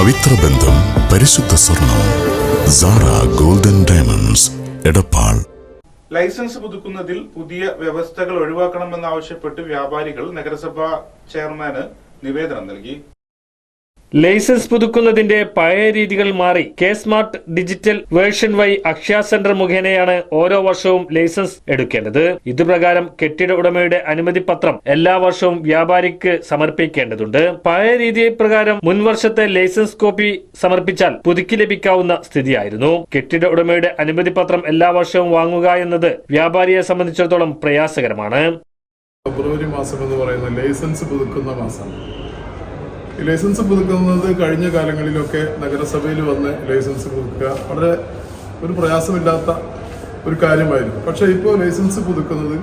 പവിത്ര ബന്ധം പരിശുദ്ധ സ്വർണം Sara golden diamonds Edappal. Licence പുതുക്കുന്നതിൽ പുതിയ വ്യവസ്ഥകൾ ഒഴിവാക്കണമെന്നാവശ്യപ്പെട്ട് വ്യാപാരികൾ നഗരസഭാ ചെയർമാന് നിവേദനം നൽകി. ലൈസൻസ് പുതുക്കുന്നതിന്റെ പഴയ രീതികൾ മാറി K smart digital version via Akshaya centre മുഖേനയാണ് ഓരോ വർഷവും ലൈസൻസ് എടുക്കേണ്ടത്. ഇതുപ്രകാരം കെട്ടിട ഉടമയുടെ അനുമതി പത്രം എല്ലാ വർഷവും വ്യാപാരിക്ക് സമർപ്പിക്കേണ്ടതുണ്ട്. പഴയ രീതി പ്രകാരം മുൻവർഷത്തെ ലൈസൻസ് കോപ്പി സമർപ്പിച്ചാൽ പുതുക്കി ലഭിക്കാവുന്ന സ്ഥിതിയായിരുന്നു. കെട്ടിട ഉടമയുടെ അനുമതി പത്രം എല്ലാ വർഷവും വാങ്ങുക എന്നത് വ്യാപാരിയെ സംബന്ധിച്ചിടത്തോളം പ്രയാസകരമാണ്. ഫെബ്രുവരി മാസം എന്ന് പറയുന്ന ലൈസൻസ് പുതുക്കുന്ന മാസം. ഈ ലൈസൻസ് പുതുക്കുന്നത് കഴിഞ്ഞ കാലങ്ങളിലൊക്കെ നഗരസഭയിൽ വന്ന് ലൈസൻസ് പുതുക്കുക വളരെ ഒരു പ്രയാസമില്ലാത്ത ഒരു കാര്യമായിരുന്നു. പക്ഷേ ഇപ്പോൾ ലൈസൻസ് പുതുക്കുന്നത്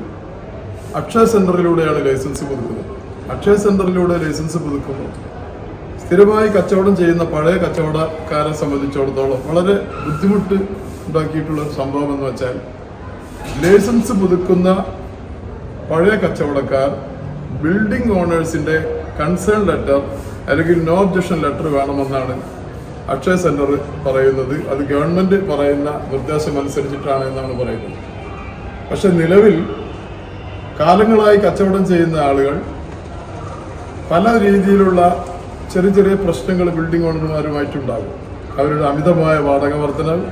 അക്ഷയ സെന്ററിലൂടെയാണ് ലൈസൻസ് പുതുക്കുന്നത്. അക്ഷയ സെന്ററിലൂടെ ലൈസൻസ് പുതുക്കുമ്പോൾ സ്ഥിരമായി കച്ചവടം ചെയ്യുന്ന പഴയ കച്ചവടക്കാരെ സംബന്ധിച്ചിടത്തോളം വളരെ ബുദ്ധിമുട്ട് ഉണ്ടാക്കിയിട്ടുള്ള സംഭവം എന്ന് വെച്ചാൽ ലൈസൻസ് പുതുക്കുന്ന പഴയ കച്ചവടക്കാർ ബിൽഡിംഗ് ഓണേഴ്സിന്റെ കൺസേൺ ലെറ്റർ അല്ലെങ്കിൽ നോ ഒബ്ജക്ഷൻ ലെറ്റർ വേണമെന്നാണ് അക്ഷയ സെന്റർ പറയുന്നത്. അത് ഗവൺമെന്റ് പറയുന്ന നിർദ്ദേശം അനുസരിച്ചിട്ടാണ് എന്നാണ് പറയുന്നത്. പക്ഷെ നിലവിൽ കാലങ്ങളായി കച്ചവടം ചെയ്യുന്ന ആളുകൾ പല രീതിയിലുള്ള ചെറിയ ചെറിയ പ്രശ്നങ്ങൾ ബിൽഡിംഗ് ഓണർമാരുമായിട്ടുണ്ടാകും അവരുടെ അമിതമായ വാടക വർധനവ്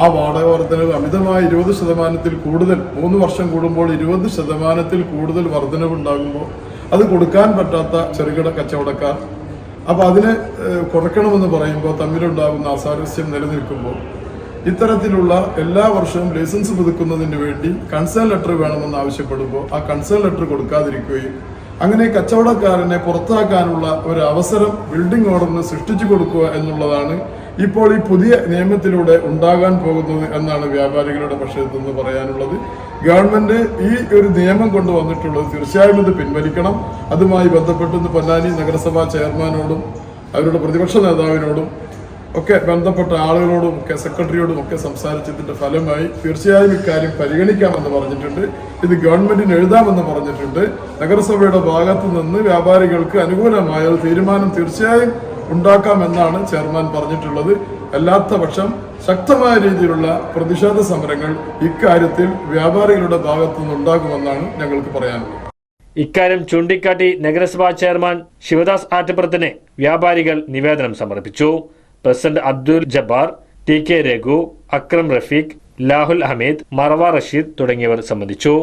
ആ വാടക വർധനവ് അമിതമായ ഇരുപത് ശതമാനത്തിൽ കൂടുതൽ മൂന്ന് വർഷം കൂടുമ്പോൾ ഇരുപത് ശതമാനത്തിൽ കൂടുതൽ വർധനവ് ഉണ്ടാകുമ്പോൾ അത് കൊടുക്കാൻ പറ്റാത്ത ചെറുകിട കച്ചവടക്കാർ. അപ്പോൾ അതിനെ കുറയ്ക്കണമെന്ന് പറയുമ്പോൾ തമ്മിലുണ്ടാകുന്ന അസാരസ്യം നിലനിൽക്കുമ്പോൾ ഇത്തരത്തിലുള്ള എല്ലാ വർഷവും ലൈസൻസ് പുതുക്കുന്നതിന് വേണ്ടി കൺസേൺ ലെറ്റർ വേണമെന്ന് ആവശ്യപ്പെടുമ്പോൾ ആ കൺസേൺ ലെറ്റർ കൊടുക്കാതിരിക്കുകയും അങ്ങനെ കച്ചവടക്കാരനെ പുറത്താക്കാനുള്ള ഒരു അവസരം ബിൽഡിംഗ് ഓർഡറിന് സൃഷ്ടിച്ചു കൊടുക്കുക എന്നുള്ളതാണ് ഇപ്പോൾ ഈ പുതിയ നിയമത്തിലൂടെ ഉണ്ടാകാൻ പോകുന്നത് എന്നാണ് വ്യാപാരികളുടെ പക്ഷത്ത് നിന്ന് പറയാനുള്ളത്. ഗവൺമെന്റ് ഈ ഒരു നിയമം കൊണ്ടുവന്നിട്ടുള്ളത് തീർച്ചയായും ഇത് പിൻവലിക്കണം. അതുമായി ബന്ധപ്പെട്ട് പൊന്നാനി നഗരസഭാ ചെയർമാനോടും അവരുടെ പ്രതിപക്ഷ നേതാവിനോടും ഒക്കെ ബന്ധപ്പെട്ട ആളുകളോടും ഒക്കെ സെക്രട്ടറിയോടും ഒക്കെ സംസാരിച്ചതിന്റെ ഫലമായി തീർച്ചയായും ഇക്കാര്യം പരിഗണിക്കാമെന്ന് പറഞ്ഞിട്ടുണ്ട്. ഇത് ഗവൺമെന്റിന് എഴുതാമെന്ന് പറഞ്ഞിട്ടുണ്ട്. നഗരസഭയുടെ ഭാഗത്തു നിന്ന് വ്യാപാരികൾക്ക് അനുകൂലമായ തീരുമാനം തീർച്ചയായും ഉണ്ടാക്കാമെന്നാണ് ചെയർമാൻ പറഞ്ഞിട്ടുള്ളത്. അല്ലാത്ത പക്ഷം ശക്തമായ രീതിയിലുള്ള പ്രതിഷേധ സമരങ്ങൾ ഇക്കാര്യത്തിൽ വ്യാപാരികളുടെ ഭാഗത്തു നിന്നുണ്ടാകുമെന്നാണ് ഞങ്ങൾക്ക് പറയാനുള്ളത്. ഇക്കാര്യം ചൂണ്ടിക്കാട്ടി നഗരസഭാ ചെയർമാൻ ശിവദാസ് ആറ്റപ്പുറത്തിന് വ്യാപാരികൾ നിവേദനം സമർപ്പിച്ചു. President Abdul Jabbar T K Raghu Akram Rafeeq Lahul Ahmed മറവ Rasheed തുടങ്ങിയവർ സംബന്ധിച്ചു.